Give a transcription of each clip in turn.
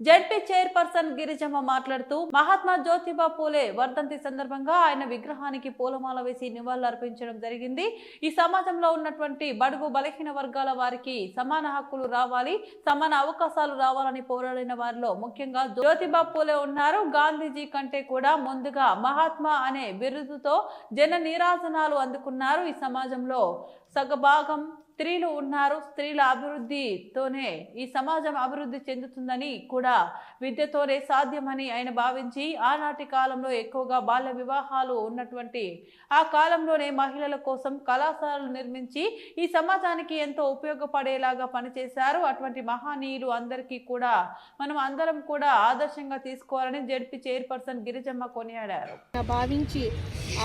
ZP chairperson Girijamma మాట్లాడుతూ మహాత్మా జ్యోతిబా పూలే వర్ధంతి సందర్భంగా ఆయన విగ్రహానికి పూలమాల వేసి నివాళులర్పించడం జరిగింది. ఈ సమాజంలో ఉన్నటువంటి బడుగు బలహీన వర్గాల వారికి సమాన హక్కులు రావాలి సమాన అవకాశాలు రావాలని పోరాడిన వారిలో ముఖ్యంగా జ్యోతిబా పూలే ఉన్నారు. గాంధీజీ కంటే కూడా ముందుగా మహాత్మా అనే బిరుదుతో జన నీరాజనాలు అందుకున్నారు. ఈ సమాజంలో సగభాగం స్త్రీలు ఉన్నారు. స్త్రీల అభివృద్ధితోనే ఈ సమాజం అభివృద్ధి చెందుతుందని కూడా విద్యతోనే సాధ్యమని ఆయన భావించి ఆనాటి కాలంలో ఎక్కువగా బాల్య వివాహాలు ఉన్నటువంటి ఆ కాలంలోనే మహిళల కోసం కళాశాలలు నిర్మించి ఈ సమాజానికి ఎంతో ఉపయోగపడేలాగా పనిచేశారు. అటువంటి మహానీయులు అందరికీ కూడా మనం అందరం కూడా ఆదర్శంగా తీసుకోవాలని జడ్పీ చైర్పర్సన్ గిరిజమ్మ కొనియాడారు. భావించి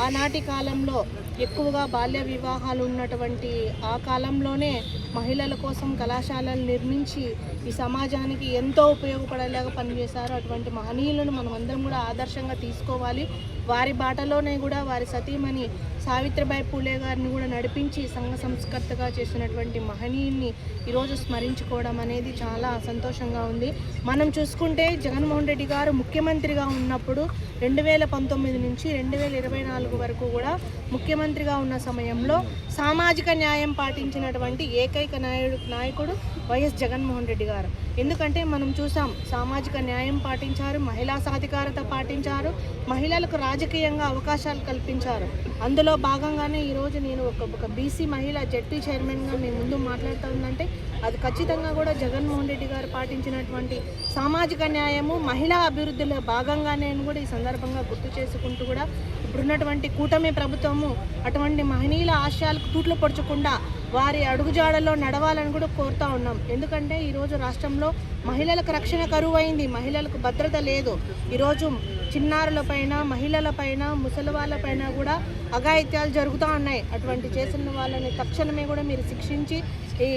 ఆనాటి కాలంలో ఎక్కువగా బాల్య వివాహాలు ఉన్నటువంటి ఆ కాలంలోనే మహిళల కోసం కళాశాలలు నిర్మించి ఈ సమాజానికి ఎంతో ఉపయోగపడేలాగా పనిచేశారు. అటువంటి మహనీయులను మనం అందరం కూడా ఆదర్శంగా తీసుకోవాలి. వారి బాటలోనే కూడా వారి సతీమణి సావిత్రిబాయి పూలే గారిని కూడా నడిపించి సంఘ సంస్కర్తగా చేసినటువంటి మహనీయుల్ని ఈరోజు స్మరించుకోవడం అనేది చాలా సంతోషంగా ఉంది. మనం చూసుకుంటే జగన్మోహన్ రెడ్డి గారు ముఖ్యమంత్రిగా ఉన్నప్పుడు రెండు వేల పంతొమ్మిది నుంచి రెండు వేల ఇరవై నాలుగు వరకు కూడా ముఖ్యమంత్రిగా ఉన్న సమయంలో సామాజిక న్యాయం పాటించినటువంటి ఏకైక నాయుడు నాయకుడు వైఎస్ జగన్మోహన్ రెడ్డి గారు. ఎందుకంటే మనం చూసాం సామాజిక న్యాయం పాటించారు మహిళా సాధికారత పాటించారు మహిళలకు రాజకీయంగా అవకాశాలు కల్పించారు. అందులో భాగంగానే ఈరోజు నేను ఒక ఒక బీసీ మహిళ జడ్పీ చైర్మన్గా మీ ముందు మాట్లాడుతూ ఉందంటే అది ఖచ్చితంగా కూడా జగన్మోహన్ రెడ్డి గారు పాటించినటువంటి సామాజిక న్యాయము మహిళా అభివృద్ధిలో భాగంగానే కూడా ఈ సందర్భంగా గుర్తు చేసుకుంటూ కూడా ఇప్పుడున్నటువంటి కూటమి ప్రభుత్వము అటువంటి మహనీయుల ఆశయాలకు తూట్లు పొడచకుండా వారి అడుగుజాడల్లో నడవాలని కూడా కోరుతా ఉన్నాం. ఎందుకంటే ఈరోజు రాష్ట్రంలో మహిళలకు రక్షణ కరువు అయింది మహిళలకు భద్రత లేదు. ఈరోజు చిన్నారులపైన మహిళలపైన ముసలివాళ్ళపైన కూడా అఘాయిత్యాలు జరుగుతూ ఉన్నాయి. అటువంటి చేసిన వాళ్ళని తక్షణమే కూడా మీరు శిక్షించి ఈ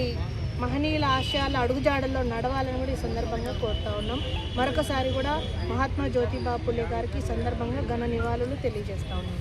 మహనీయుల ఆశయాల అడుగుజాడల్లో నడవాలని కూడా ఈ సందర్భంగా కోరుతా ఉన్నాం. మరొకసారి కూడా మహాత్మా జ్యోతిబా పులే గారికి ఈ సందర్భంగా ఘన నివాళులు తెలియజేస్తా ఉన్నాం.